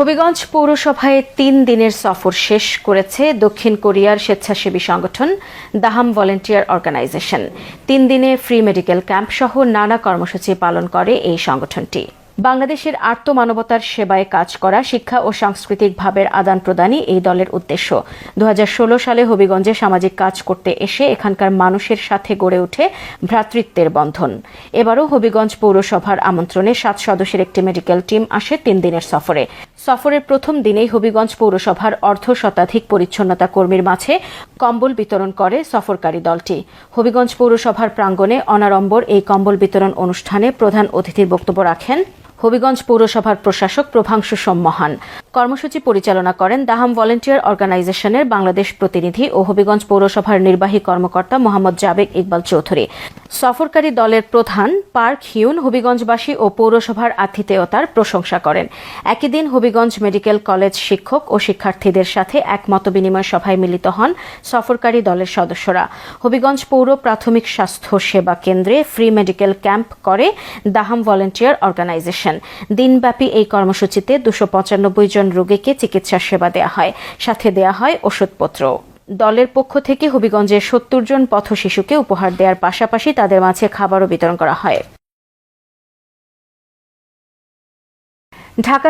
হবিগঞ্জ পৌরসভায় তিন দিনের সফর শেষ করেছে দক্ষিণ কোরিয়ার স্বেচ্ছাসেবী সংগঠন দাহাম ভলেন্টিয়ার অর্গানাইজেশন। তিন দিনে ফ্রি মেডিকেল ক্যাম্প সহ নানা কর্মসূচি পালন করে এই সংগঠনটি। বাংলাদেশের আর্ত মানবতার সেবায় কাজ করা শিক্ষা ও সাংস্কৃতিক ভাবের আদান প্রদানই এই দলের উদ্দেশ্য। দু হাজার ষোলো সালে হবিগঞ্জে সামাজিক কাজ করতে এসে এখানকার মানুষের সাথে গড়ে ওঠে ভ্রাতৃত্বের বন্ধন। এবারও হবিগঞ্জ পৌরসভার আমন্ত্রণে সাত সদস্যের একটি মেডিকেল টিম আসে তিন দিনের সফরে। সফরের প্রথম দিনেই হবিগঞ্জ পৌরসভার অর্ধ শতাধিক পরিচ্ছন্নতা কর্মীর মাঝে কম্বল বিতরণ করে সফরকারী দলটি। হবিগঞ্জ পৌরসভার প্রাঙ্গণে অনারম্বর এই কম্বল বিতরণ অনুষ্ঠানে প্রধান অতিথির বক্তব্য রাখেন হবিগঞ্জ পৌরসভার প্রশাসক প্রভাংশু সম্মহান কর্মসূচি পরিচালনা করেন দাহাম ভলেন্টিয়ার অর্গানাইজেশনের বাংলাদেশ প্রতিনিধি ও হবিগঞ্জ পৌরসভার নির্বাহী কর্মকর্তা মোহাম্মদ জাবেক ইকবাল চৌধুরী। সফরকারী দলের প্রধান পার্ক হিউন হবিগঞ্জবাসী ও পৌরসভার আতিথেয়তার প্রশংসা করেন। একই দিন হবিগঞ্জ মেডিকেল কলেজ শিক্ষক ও শিক্ষার্থীদের সাথে এক মতবিনিময় সভায় মিলিত হন সফরকারী দলের সদস্যরা। হবিগঞ্জ পৌর প্রাথমিক স্বাস্থ্য সেবা কেন্দ্রে ফ্রি মেডিকেল ক্যাম্প করে দাহাম ভলেন্টিয়ার অর্গানাইজেশন। দিনব্যাপী এই কর্মসূচিতে দুশো পঁচানব্বই জন রোগীকে চিকিৎসা সেবা দেওয়া হয়। সাথে দেয়া হয় ওষুধপত্র। দলের পক্ষ থেকে হবিগঞ্জের সত্তর জন পথ শিশুকে উপহার দেওয়ার পাশাপাশি তাদের মাঝে খাবারও বিতরণ করা হয়। ঢাকা